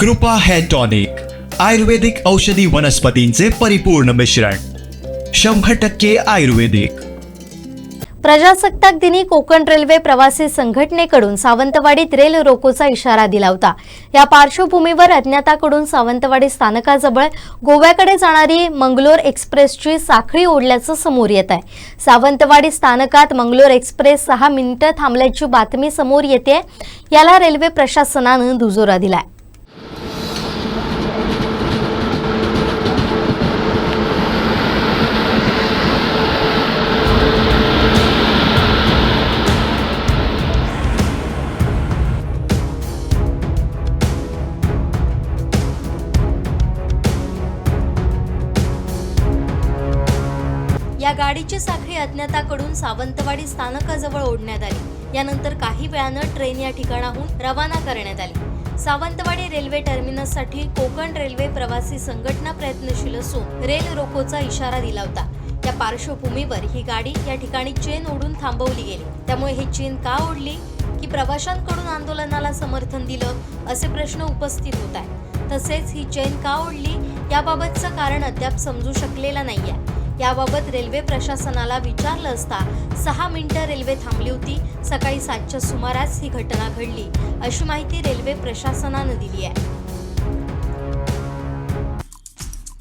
कृपा hair tonic आयुर्वेदिक औषधी वनस्पतींचे परिपूर्ण मिश्रण शंभर टक्के आयुर्वेदिक. प्रजासत्ताक दिनी कोकण रेल्वे प्रवासी संघटनेकडून सावंतवाडीत रेल रोकोचा इशारा दिला होता. या पार्श्वभूमीवर अज्ञाताकडून सावंतवाडी स्थानकाजवळ गोव्याकडे जाणारी मंगलोर एक्सप्रेसची साखळी ओढल्याचं समोर येत आहे. सावंतवाडी स्थानकात मंगलोर एक्सप्रेस सहा मिनिटं थांबल्याची बातमी समोर येते. याला रेल्वे प्रशासनानं दुजोरा दिलाय. या गाडीची साखळी अज्ञाताकडून सावंतवाडी स्थानकाजवळ ओढण्यात आली. यानंतर काही वेळानं ट्रेन या ठिकाणाहून रवाना करण्यात आली. सावंतवाडी रेल्वे टर्मिनससाठी कोकण रेल्वे प्रवासी संघटना प्रयत्नशील असून रेल रोकोचा इशारा दिला होता. या पार्श्वभूमीवर ही गाडी या ठिकाणी चेन ओढून थांबवली गेली. त्यामुळे ही चेन का ओढली? की प्रवाशांकडून आंदोलनाला समर्थन दिलं? असे प्रश्न उपस्थित होत आहेत. तसेच ही चेन का ओढली? याबाबतचं कारण अद्याप समजू शकलेलं आहे याबाबत रेल्वे प्रशासनाला विचारलं असता सहा मिनिटं रेल्वे थांबली होती. सकाळी सातच्या सुमारास ही घटना घडली. अशी माहिती रेल्वे प्रशासनानं दिली आहे.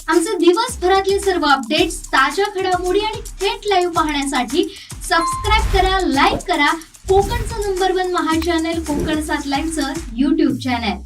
आमचे दिवसभरातले सर्व अपडेट्स ताज्या घडामोडी आणि थेट लाईव्ह पाहण्यासाठी सबस्क्राईब करा लाईक करा. कोकणचं नंबर वन महा चॅनल कोकण सात लाईव्हचं युट्यूब चॅनल